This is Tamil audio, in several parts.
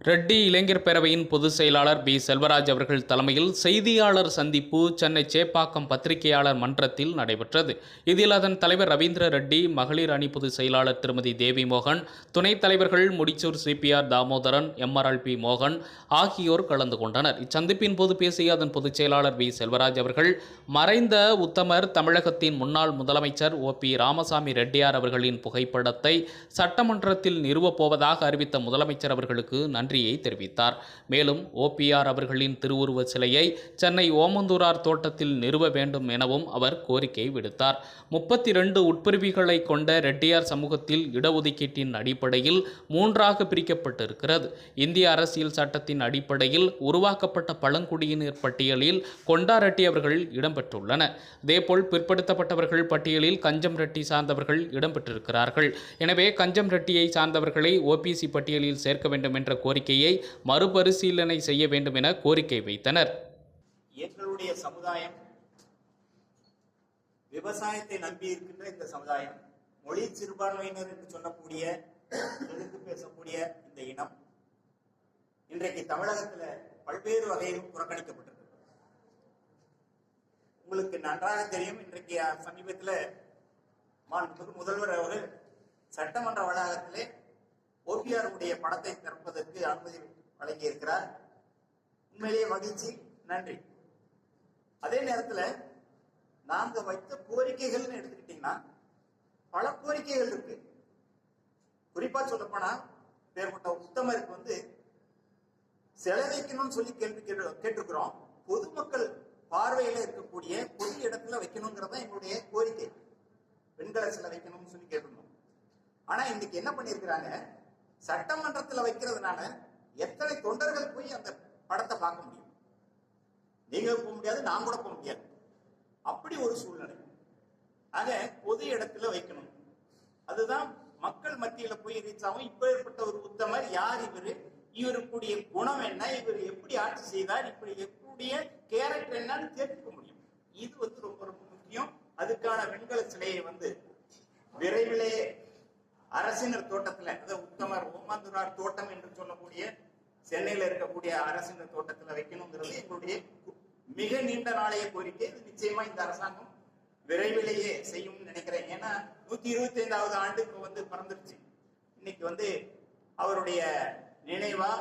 ரெட்டி இளைஞர் பேரவையின் பொதுச் செயலாளர் பி. செல்வராஜ் அவர்கள் தலைமையில் செய்தியாளர் சந்திப்பு சென்னை சேப்பாக்கம் பத்திரிகையாளர் மன்றத்தில் நடைபெற்றது. இதில் அதன் தலைவர் ரவீந்திர ரெட்டி மகளிர் அணி பொதுச் செயலாளர் திருமதி தேவி மோகன் துணைத் தலைவர்கள் முடிச்சூர் சிபிஆர் தாமோதரன் எம்ஆர்எல்பி மோகன் ஆகியோர் கலந்து கொண்டனர். இச்சந்திப்பின் போது பேசிய அதன் பொதுச் செயலாளர் பி. செல்வராஜ் அவர்கள் மறைந்த உத்தமர் தமிழகத்தின் முன்னாள் முதலமைச்சர் ஓ. பி. ராமசாமி ரெட்டியார் அவர்களின் புகைப்படத்தை சட்டமன்றத்தில் நிறுவப்போவதாக அறிவித்த முதலமைச்சர் அவர்களுக்கு நன்றி நன்றியை தெரிவித்தார். மேலும் ஓபிஆர் அவர்களின் திருவுருவ சிலையை சென்னை ஓமந்தூரார் தோட்டத்தில் நிறுவ வேண்டும் எனவும் அவர் கோரிக்கை விடுத்தார். முப்பத்தி ரெண்டு உட்பிரிவுகளை கொண்ட ரெட்டியார் சமூகத்தில் இடஒதுக்கீட்டின் அடிப்படையில் மூன்றாக பிரிக்கப்பட்டிருக்கிறது. இந்திய அரசியல் சட்டத்தின் அடிப்படையில் உருவாக்கப்பட்ட பழங்குடியினர் பட்டியலில் கொண்டா ரெட்டி அவர்கள் இடம்பெற்றுள்ளனர் அதேபோல் பிற்படுத்தப்பட்டவர்கள் பட்டியலில் கஞ்சம் ரெட்டி சார்ந்தவர்கள் இடம்பெற்றிருக்கிறார்கள். எனவே கஞ்சம் ரெட்டியை சார்ந்தவர்களை ஓபிசி பட்டியலில் சேர்க்க வேண்டும் என்ற கோரிக்கையை மறுபரிசீலனை செய்ய வேண்டும் என கோரிக்கை வைத்தனர். எங்களுடைய சமுதாயம் விவசாயத்தை நம்பி இருக்கின்ற இந்த சமுதாயம் மொழி சிறுபான்மையினர் என்று சொல்லக்கூடிய எதிர்த்து பேசக்கூடிய இந்த இனம் இன்றைக்கு தமிழகத்துல பல்வேறு வகையிலும் புறக்கணிக்கப்பட்டிருக்கு. உங்களுக்கு நன்றாக தெரியும் இன்றைக்கு சமீபத்தில் மாண்புமிகு முதல்வர் அவர்கள் சட்டமன்ற வளாகத்திலே ஓபிஆர் உடைய படத்தை திறப்பதற்கு அனுமதி வழங்கியிருக்கிறார். உண்மையிலேயே மகிழ்ச்சி. நன்றி. அதே நேரத்தில் நாங்க வைத்த கோரிக்கைகள்னு எடுத்துக்கிட்டீங்கன்னா பல கோரிக்கைகள் இருக்கு. குறிப்பா சொல்லப்போனா பேர்பட்ட உத்தமருக்கு வந்து சிலை வைக்கணும்னு சொல்லி கேள்வி கேட்டு- கேட்டிருக்கிறோம். பொதுமக்கள் பார்வையில இருக்கக்கூடிய பொது இடத்துல வைக்கணுங்கிறது தான் எங்களுடைய கோரிக்கை. பெண்களை சில வைக்கணும்னு சொல்லி கேட்டிருந்தோம். ஆனா இன்னைக்கு என்ன பண்ணிருக்கிறாங்க சட்டமன்றத்தில் வைக்கிறதுனால எத்தனை தொண்டர்கள் போய் அந்த படத்தை பார்க்க முடியும்? நீங்க போக முடியாது நான் கூட போக முடியாது. அப்படி ஒரு சூழ்நிலை. ஆக பொது இடத்துல வைக்கணும். அதுதான் மக்கள் மத்தியில போய் ரீச் ஆகும். இப்பேற்பட்ட ஒரு உத்தமர் யார் இவரு? இவருக்குடைய குணம் என்ன? இவர் எப்படி ஆட்சி செய்தார்? இப்படி எப்படிய கேரக்டர் என்னன்னு தெரிஞ்சுக்க முடியும். இது வந்து ரொம்ப ரொம்ப முக்கியம். அதுக்கான வெண்கல சிலையை வந்து விரைவிலே அரசினர் தோட்டத்துல அதாவது உத்தமர் ஓமாந்துரார் தோட்டம் என்று சொல்லக்கூடிய சென்னையில இருக்கக்கூடிய அரசினர் தோட்டத்துல வைக்கணுங்கிறது எங்களுடைய மிக நீண்ட நாளைய கோரிக்கை. இது நிச்சயமா இந்த அரசாங்கம் விரைவிலேயே செய்யும்னு நினைக்கிறேன். ஏன்னா நூத்தி இருபத்தி ஐந்தாவது ஆண்டு இப்ப வந்து பறந்துருச்சு. இன்னைக்கு வந்து அவருடைய நினைவா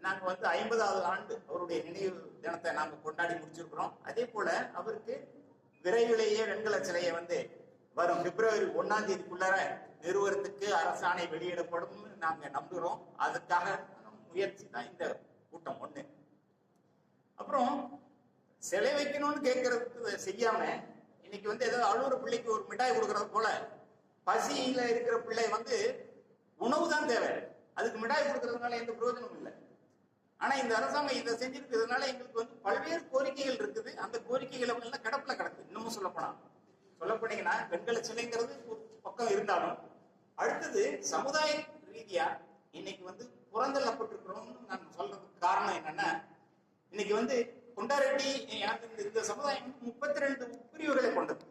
நாங்க வந்து ஐம்பதாவது ஆண்டு அவருடைய நினைவு தினத்தை நாங்க கொண்டாடி முடிச்சிருக்கிறோம். அதே போல அவருக்கு விரைவிலேயே வெண்கல சிலையை வந்து வரும் பிப்ரவரி ஒன்னாம் தேதிக்குள்ளார நிறுவனத்துக்கு அரசாணை வெளியிடப்படும் நாங்க நம்புகிறோம் அதுக்காக முயற்சி தான் இந்த கூட்டம் ஒண்ணு. அப்புறம் சிலை வைக்கணும்னு கேட்கறதுக்கு செய்யாம இன்னைக்கு வந்து ஏதாவது அழுகுற பிள்ளைக்கு ஒரு மிட்டாய் கொடுக்கறது போல பசியில இருக்கிற பிள்ளை வந்து உணவு தான் தேவை. அதுக்கு மிட்டாய் கொடுக்கறதுனால எந்த பிரயோஜனமும் இல்லை. ஆனா இந்த அரசாங்கம் இதை செஞ்சிருக்கிறதுனால எங்களுக்கு வந்து பல்வேறு கோரிக்கைகள் இருக்குது. அந்த கோரிக்கைகள் எல்லாம் கிடப்புல கிடக்கு. இன்னமும் சொல்ல போனா. சொல்ல போனீங்கன்னா பெண்களை சிலைங்கிறது ஒரு பக்கம் இருந்தாலும் அடுத்தது சமுதாய ரீதியா இன்னைக்கு வந்து புறந்தள்ளப்பட்டிருக்கிறோம்னு நான் சொல்றதுக்கு காரணம் என்னன்னா இன்னைக்கு வந்து கொண்டாரெட்டி எனக்கு இந்த- இந்த சமுதாயம் முப்பத்தி ரெண்டு பிரிவுகளை கொண்டது.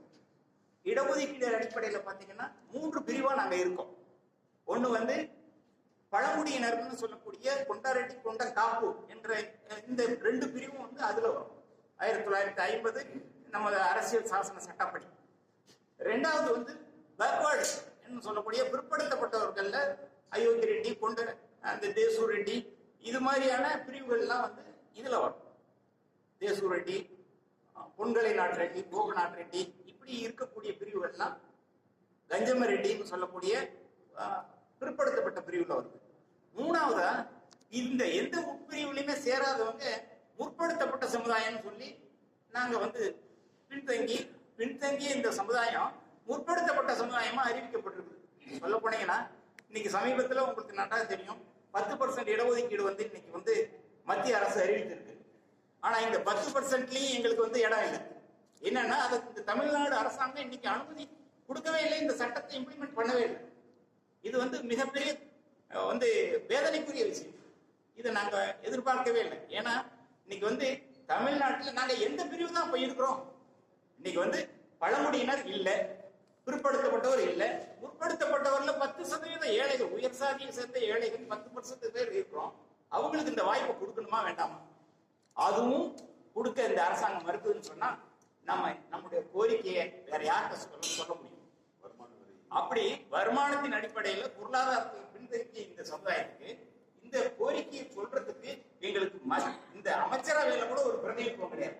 இடஒதுக்கீடு அடிப்படையில பாத்தீங்கன்னா மூன்று பிரிவா நாங்க இருக்கோம். ஒண்ணு வந்து பழங்குடியினர்னு சொல்லக்கூடிய கொண்டாரெட்டி கொண்ட காப்பு என்ற இந்த ரெண்டு பிரிவும் வந்து அதுல வரும். ஆயிரத்தி தொள்ளாயிரத்தி ஐம்பது நம்ம அரசியல் சாசன சட்டப்படி. ரெண்டாவது வந்து பேக்வேர்டு என்று சொல்லக்கூடிய பிற்படுத்தப்பட்டவர்கள்ல அயோத்தி ரெட்டி கொண்ட அந்த தேசூர் ரெட்டி இது மாதிரியான பிரிவுகள்லாம் வந்து இதுல வரும். தேசூர் ரெட்டி அஹ், பொன்கலை நாட்டு ரெட்டி போக நாட்டு ரெட்டி இப்படி இருக்கக்கூடிய பிரிவுகள்லாம் கஞ்சம ரெட்டின்னு சொல்லக்கூடிய பிற்படுத்தப்பட்ட பிரிவுல வருது. மூணாவதா இந்த எந்த உட்பிரிவுலையுமே சேராதவங்க முற்படுத்தப்பட்ட சமுதாயம்னு சொல்லி நாங்க வந்து பின்தங்கி பின்தங்கிய இந்த சமுதாயம் முற்படுத்தப்பட்ட சமுதாயமா அறிவிக்கப்பட்டிருக்கு. சொல்ல போனீங்கன்னா இன்னைக்கு சமீபத்துல உங்களுக்கு நன்றாக தெரியும் பத்து பர்சன்ட் இடஒதுக்கீடு வந்து இன்னைக்கு வந்து மத்திய அரசு அறிவித்திருக்கு. ஆனா இந்த பத்து பர்சன்ட்லயும் எங்களுக்கு வந்து இடம் இல்லை. என்னன்னா அதை இந்த தமிழ்நாடு அரசாங்கம் இன்னைக்கு அனுமதி கொடுக்கவே இல்லை இந்த சட்டத்தை இம்ப்ளிமெண்ட் பண்ணவே இல்லை. இது வந்து மிகப்பெரிய வந்து வேதனைக்குரிய விஷயம். இதை நாங்க எதிர்பார்க்கவே இல்லை. ஏன்னா இன்னைக்கு வந்து தமிழ்நாட்டில் நாங்க எந்த பிரிவு தான் போயிருக்கிறோம்? இன்னைக்கு வந்து பழங்குடியினர் இல்ல பிற்படுத்தப்பட்டவர் இல்ல. முற்படுத்தப்பட்டவர்ல பத்து சதவீத ஏழைகள் உயர் சாதியை சேர்ந்த ஏழைகள் பத்து பர்சன்ட் பேர் இருக்கிறோம். அவங்களுக்கு இந்த வாய்ப்பை கொடுக்கணுமா வேண்டாமா? அதுவும் கொடுக்க இந்த அரசாங்கம் மறுக்குதுன்னு சொன்னா நம்ம நம்முடைய கோரிக்கையை வேற யார்கிட்ட சொல்ல சொல்ல முடியும். அப்படி வருமானத்தின் அடிப்படையில பொருளாதாரத்தை பின்தங்கிய இந்த சமுதாயத்துக்கு இந்த கோரிக்கையை சொல்றதுக்கு எங்களுக்கு ம- இந்த அமைச்சரவையில கூட ஒரு பிரதிநிதித்துவம் கிடையாது.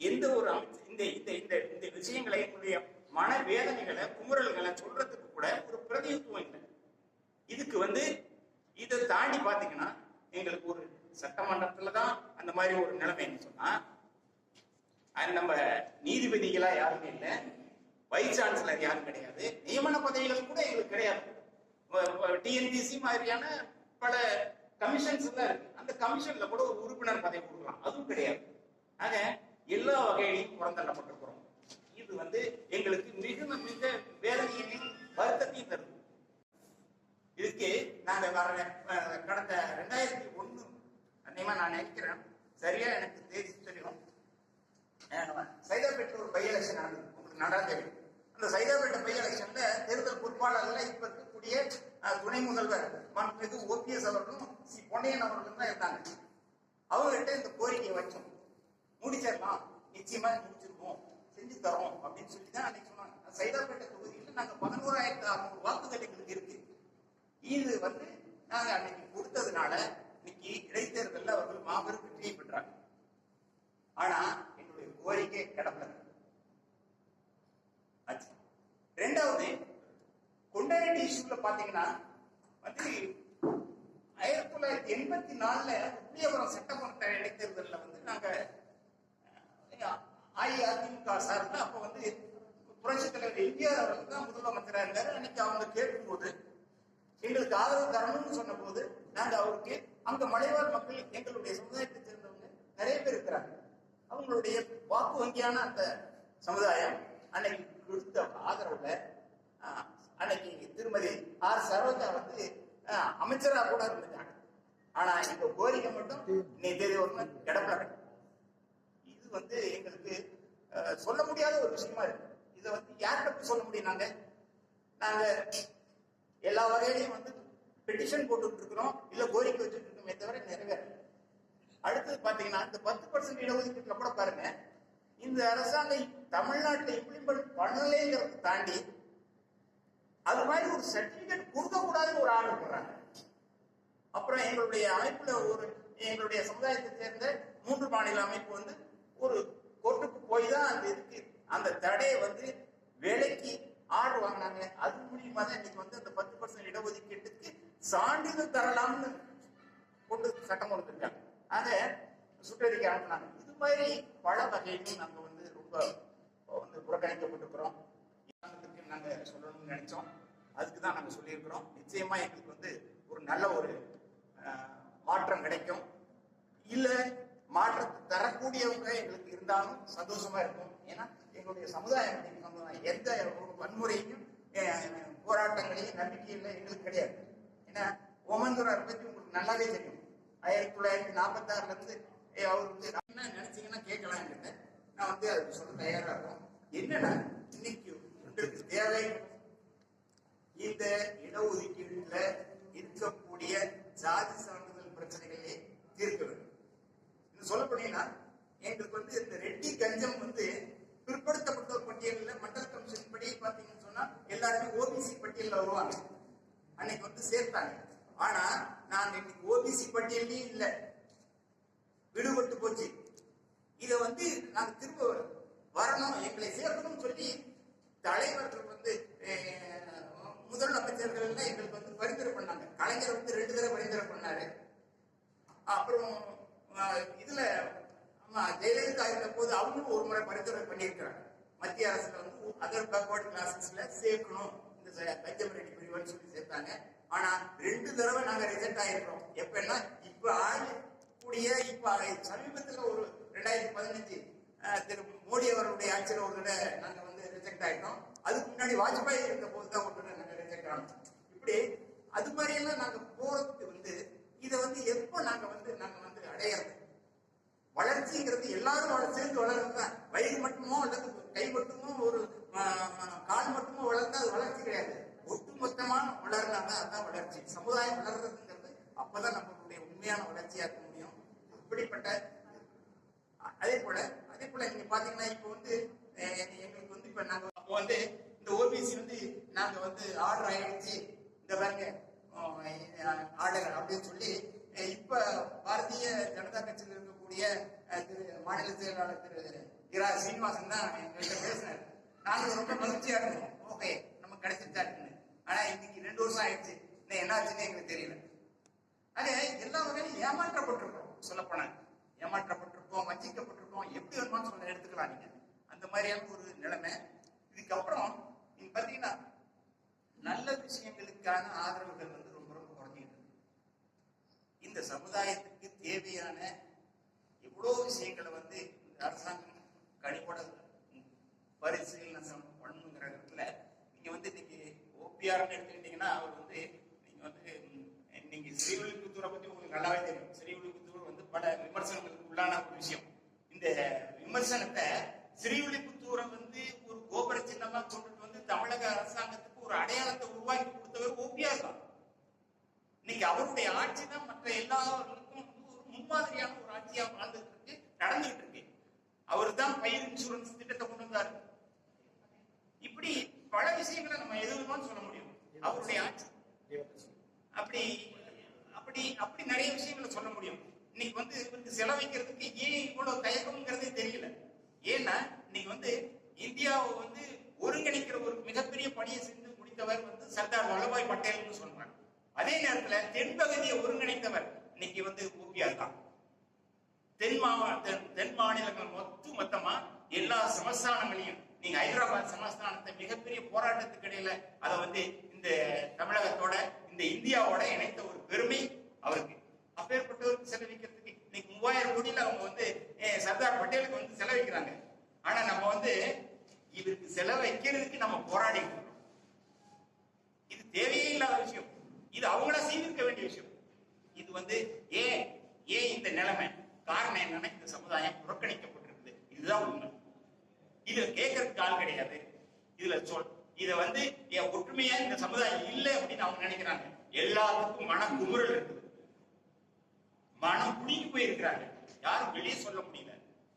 எந்த ஒரு இந்த இந்த இந்த இந்த விஷயங்களை என்னுடைய மன வேதனைகளை குமுறல்களை சொல்றதுக்கு கூட ஒரு பிரதிநிதித்துவம் இல்லை. இதுக்கு வந்து இதை தாண்டி பாத்தீங்கன்னா எங்களுக்கு ஒரு சட்டமன்றத்துல தான் அந்த மாதிரி ஒரு நிலைமைன்னு சொன்னா அது நம்ம நீதிபதிகளா யாருமே இல்லை. வைஸ் சான்சலர் யாரும் கிடையாது. நியமன பதவிகள் கூட எங்களுக்கு கிடையாது. டிஎன்பிசி மாதிரியான பல கமிஷன்ஸ் தான் இருக்கு. அந்த கமிஷன்ல கூட ஒரு உறுப்பினர் பதவி கொடுக்கலாம். அதுவும் கிடையாது. ஆக எல்லா வகையிலையும் புறந்தள்ளப்பட்டிருக்கிறோம். இது வந்து எங்களுக்கு மிகுந்த மிக வேதனையையும் வருத்தத்தையும் தருது. இதுக்கு நாங்க வர கடந்த ரெண்டாயிரத்தி ஒண்ணு அன்னியமா நான் நினைக்கிறேன். சரியா எனக்கு தேதி தெரியும். சைதாப்பேட்டில் ஒரு பை எலெக்ஷன் நடந்தது. உங்களுக்கு நல்லா தெரியும். அந்த சைதாப்பேட்டை பை எலெக்ஷன்ல தேர்தல் பொறுப்பாளர்ல இப்ப இருக்கக்கூடிய துணை முதல்வர் மாண்புமிகு ஓபிஎஸ் அவர்களும் சி பொன்னையன் அவர்களும் தான் இருந்தாங்க. அவங்ககிட்ட இந்த கோரிக்கையை வச்சோம். முடிச்சிடலாம். நிச்சயமா முடிச்சிருவோம். செஞ்சு தரோம் அப்படின்னு சொல்லி தான் அன்னைக்கு சொன்னாங்க. சைதாப்பேட்டை தொகுதியில் நாங்க பதினோராயிரத்தி அறுநூறு வாக்குகள் எங்களுக்கு இருக்கு. இது வந்து நாங்க அன்னைக்கு கொடுத்ததுனால இன்னைக்கு இடைத்தேர்தலில் அவர்கள் மாபெரும் வெற்றியை பெற்றாங்க. ஆனா என்னுடைய கோரிக்கை கிடப்பல ஆச்சு. ரெண்டாவது கொண்டாரெட்டி இஷ்யூல பாத்தீங்கன்னா வந்து ஆயிரத்தி தொள்ளாயிரத்தி எண்பத்தி நாலுல உத்தியபுரம் சட்டமன்ற இடைத்தேர்தலில் வந்து நாங்க அஇஅதிமுக சார்பில் அப்ப வந்து புரட்சி தலைவர் எம்ஜிஆர் அவர்கள் தான் முதலமைச்சரா இருந்தாரு. அன்னைக்கு அவங்க கேட்கும்போது எங்களுக்கு ஆதரவு தரணும்னு சொன்ன போது நாங்க அவருக்கு அங்க மலைவாழ் மக்கள் எங்களுடைய சமுதாயத்தை சேர்ந்தவங்க நிறைய பேர் இருக்கிறாங்க. அவங்களுடைய வாக்கு வங்கியான அந்த சமுதாயம் அன்னைக்கு கொடுத்த ஆதரவுல ஆஹ், அன்னைக்கு திருமதி ஆர். சரோஜா வந்து ஆஹ், அமைச்சரா கூட இருந்துட்டாங்க. ஆனா இந்த கோரிக்கை மட்டும் நீ தேதி ஒண்ணு கிடப்பல இது வந்து எங்களுக்கு சொல்ல முடியாத ஒரு விஷயமா இருக்கு. இதை வந்து யார்கிட்ட சொல்ல முடியும் நாங்க? நாங்க எல்லா வகையிலையும் வந்து பெட்டிஷன் போட்டுட்டு இருக்கிறோம் இல்ல கோரிக்கை வச்சுட்டு இருக்கோமே தவிர நிறைவேறல அடுத்தது பாத்தீங்கன்னா இந்த பத்து பர்சன்ட் இடஒதுக்கீட்டுல கூட பாருங்க. இந்த அரசாங்கம் தமிழ்நாட்டில் இம்ப்ளிமெண்ட் பண்ணலைங்கிறத தாண்டி அது மாதிரி ஒரு சர்டிபிகேட் கொடுக்க கூடாதுன்னு ஒரு ஆர்டர் போடுறாங்க. அப்புறம் எங்களுடைய அமைப்புல ஒரு எங்களுடைய சமுதாயத்தை சேர்ந்த மூன்று மாநில அமைப்பு வந்து ஒரு கோர்ட்டுக்கு போய் தான் அந்த இதுக்கு அந்த தடையை வந்து வேலைக்கு ஆர்டர் வாங்கினாங்க. அது மூலியமா தான் இன்னைக்கு வந்து அந்த பத்து பர்சன்ட் இடஒதுக்கீட்டுக்கு சான்றிதழ் தரலாம்னு கொண்டு சட்டம் கொடுத்துருக்காங்க இருக்காங்க அதை சுற்றறிக்கை அனுப்புனாங்க இது மாதிரி பல வகையிலும் நாங்க வந்து ரொம்ப வந்து புறக்கணிக்கப்பட்டிருக்கிறோம். அரசாங்கத்துக்கு நாங்க சொல்லணும்னு நினைச்சோம். அதுக்கு தான் நாங்க சொல்லியிருக்கிறோம். நிச்சயமா எங்களுக்கு வந்து ஒரு நல்ல ஒரு மாற்றம் கிடைக்கும். இல்லை மாற்றத்தை தரக்கூடியவங்க எங்களுக்கு இருந்தாலும் சந்தோஷமா இருக்கும் ஏன்னா எங்களுடைய சமுதாயம் சமுதாயம் எந்த ஒரு வன்முறையும் போராட்டங்களையும் நம்பிக்கையில் எங்களுக்கு கிடையாது. ஏன்னா ஓமந்துரார் பற்றி உங்களுக்கு நல்லாவே தெரியும். ஆயிரத்தி தொள்ளாயிரத்தி நாற்பத்தி ஆறுல இருந்து அவர் வந்து என்ன நினைச்சீங்கன்னா கேட்கலாம் என்கிட்ட நான் வந்து அதுக்கு சொல்ல தயாரா இருக்கும். என்னன்னா இன்னைக்கு உங்களுக்கு தேவை இந்த இடஒதுக்கீடுல இருக்கக்கூடிய ஜாதி சான்றிதழ் பிரச்சனைகளை தீர்க்க வேண்டும் இன்னும் சொல்ல போனீங்கன்னா எங்களுக்கு வந்து இந்த ரெட்டி கஞ்சம் வந்து பிற்படுத்தப்பட்டோர் பட்டியலில் மண்டல கமிஷன் படி பாத்தீங்கன்னு சொன்னா எல்லாருமே ஓபிசி பட்டியலில் வருவாங்க அன்னைக்கு வந்து சேர்த்தாங்க ஆனா நான் இன்னைக்கு ஓபிசி பட்டியலையும் இல்லை விடுபட்டு போச்சு. இத வந்து நாங்க திரும்ப வரணும் எங்களை சேர்க்கணும்னு சொல்லி தலைவர்கள் வந்து முதலமைச்சர்கள் முதல் எல்லாம் எங்களுக்கு வந்து பரிந்துரை பண்ணாங்க. கலைஞர் வந்து ரெண்டு தடவை பரிந்துரை பண்ணாரு. அப்புறம் இதுல ஜெயலலிதா இருந்த போது அவங்களும் ஒரு முறை பரிந்துரை பண்ணியிருக்கிறாங்க. மத்திய அரசுல வந்து அதர் பேக்வர்ட் கிளாஸஸ்ல சேர்க்கணும். இந்த பஞ்சம் ரெட்டி பிரிவுன்னு சொல்லி சேர்த்தாங்க. ஆனா ரெண்டு தடவை நாங்க ரிஜெக்ட் ஆயிருக்கிறோம். எப்பன்னா இப்ப கூடிய இப்ப சமீபத்துல ஒரு ரெண்டாயிரத்தி பதினஞ்சு திரு மோடி அவர்களுடைய ஆட்சியில் ஒரு தடவை நாங்க வந்து ரிஜெக்ட் ஆயிட்டோம். அதுக்கு முன்னாடி வாஜ்பாய் இருந்த போது தான் ஒரு தடவை நாங்க ரிஜெக்ட் ஆனோம். இப்படி அது மாதிரி எல்லாம் நாங்க போறதுக்கு வந்து இதை வந்து எப்போ நாங்க வந்து நாங்க வந்து அடையிறது? வளர்ச்சிங்கிறது எல்லாரும் சேர்ந்து வளர்றது? தான் வயிறு மட்டுமோ அல்லது கை மட்டும் ஒரு ஆ, ஆ, கால் மட்டுமோ வளர்ந்தா அது வளர்ச்சி கிடையாது ஒட்டு மொத்தமா வளர்ந்தாங்க அதுதான் வளர்ச்சி சமுதாயம் வளர்றதுங்கிறது அப்பதான் செய்யப்பட்ட அதே போல அதே போல நீங்க பாத்தீங்கன்னா இப்போ வந்து எங்களுக்கு வந்து இப்ப நாங்க அப்போ வந்து இந்த ஓபிசி வந்து நாங்க வந்து ஆர்டர் ஆயிடுச்சு. இந்த பாருங்க ஆர்டர் அப்படின்னு சொல்லி இப்ப பாரதிய ஜனதா கட்சியில் இருக்கக்கூடிய திரு மாநில செயலாளர் திரு இரா சீனிவாசன் தான் எங்கள்கிட்ட பேசினார் நாங்க ரொம்ப மகிழ்ச்சியா இருந்தோம். ஓகே நம்ம கிடைச்சிருச்சாட்டுன்னு ஆனா இன்னைக்கு ரெண்டு வருஷம் ஆயிடுச்சு. என்ன ஆச்சுன்னு எங்களுக்கு தெரியல. ஆக எல்லா வகையிலும் ஏமாற்றப்பட்டிருக்கோம் சொல்லப்போனா. ஏமாற்றப்பட்டிருக்கோம் வஞ்சிக்கப்பட்டிருக்கோம் எப்படி வேணுமான்னு சொல்ல எடுத்துக்கலாம் நீங்க. அந்த மாதிரியான ஒரு நிலைமை. இதுக்கப்புறம் நீங்க பாத்தீங்கன்னா நல்ல விஷயங்களுக்கான ஆதரவுகள் வந்து ரொம்ப ரொம்ப குறைஞ்சிட்டு இந்த சமுதாயத்துக்கு தேவையான எவ்வளோ விஷயங்களை வந்து இந்த அரசாங்கம் கனிவோட பரிசீலனை பண்ணுங்கிற இடத்துல நீங்க வந்து இன்னைக்கு ஓபிஆர்னு எடுத்துக்கிட்டீங்கன்னா அவர் வந்து ஸ்ரீவில்லிபுத்தூரை பத்தி உங்களுக்கு நல்லாவே தெரியும். ஸ்ரீவில்லிபுத்தூர் வந்து பல விமர்சனங்களுக்கு உள்ளான ஒரு விஷயம். இந்த விமர்சனத்தை ஸ்ரீவில்லிபுத்தூரை வந்து ஒரு கோபுர சின்னமா கொண்டுட்டு வந்து தமிழக அரசாங்கத்துக்கு ஒரு அடையாளத்தை உருவாக்கி கொடுத்தவர் ஓபிஆர் தான். இன்னைக்கு அவருடைய ஆட்சி தான் மற்ற எல்லாருக்கும் வந்து ஒரு முன்மாதிரியான ஒரு ஆட்சியா வாழ்ந்துட்டு இருக்கு நடந்துகிட்டு இருக்கு. அவர் தான் பயிர் இன்சூரன்ஸ் திட்டத்தை கொண்டு வந்தாரு. இப்படி பல விஷயங்களை நம்ம எதுவுமே சொல்ல முடியும். அவருடைய ஆட்சி அப்படி அப்படி நிறைய விஷயங்களை சொல்ல முடியும். இன்னைக்கு வந்து இவருக்கு செலவைக்கிறதுக்கு ஏன் இவ்வளவு தயக்கம்ங்கிறதே தெரியல. ஏன்னா இன்னைக்கு வந்து இந்தியாவை வந்து ஒருங்கிணைக்கிற ஒரு மிகப்பெரிய பணியை செஞ்சு முடித்தவர் வந்து சர்தார் வல்லபாய் பட்டேல்னு சொல்றாங்க. அதே நேரத்துல தென்பகுதியை ஒருங்கிணைத்தவர் இன்னைக்கு வந்து ஓபிஆர் தான். தென் மாவட்ட தென் தென் மாநிலங்கள் மொத்த மொத்தமா எல்லா சமஸ்தானங்களையும் நீங்க ஹைதராபாத் சமஸ்தானத்தை மிகப்பெரிய போராட்டத்துக்கு இடையில அதை வந்து இந்த தமிழகத்தோட இந்த இந்தியாவோட இணைத்த ஒரு பெருமை அவருக்கு அப்பேற்பட்டவருக்கு செலவிக்கிறதுக்கு இன்னைக்கு மூவாயிரம் கோடியில அவங்க வந்து சர்தார் பட்டேலுக்கு வந்து செலவிக்கிறாங்க ஆனா நம்ம வந்து இவருக்கு செலவைக்கிறதுக்கு நம்ம போராடி இது தேவையே இல்லாத விஷயம். இது அவங்களா செய்திருக்க வேண்டிய விஷயம். இது வந்து ஏன் ஏன் இந்த நிலைமை. காரணம் என்னன்னா இந்த சமுதாயம் புறக்கணிக்கப்பட்டிருக்குது. இதுதான் உண்மை. இதுல கேட்கறதுக்கு ஆள் கிடையாது. இதுல சொல் இத வந்து என் ஒற்றுமையா இந்த சமுதாயம் இல்லை அப்படின்னு அவங்க நினைக்கிறாங்க. எல்லாத்துக்கும் மன குமுறல் இருக்குது. மனம் புடிங்கி போயிருக்கிறாங்க யாரும் வெளியே சொல்ல முடியும்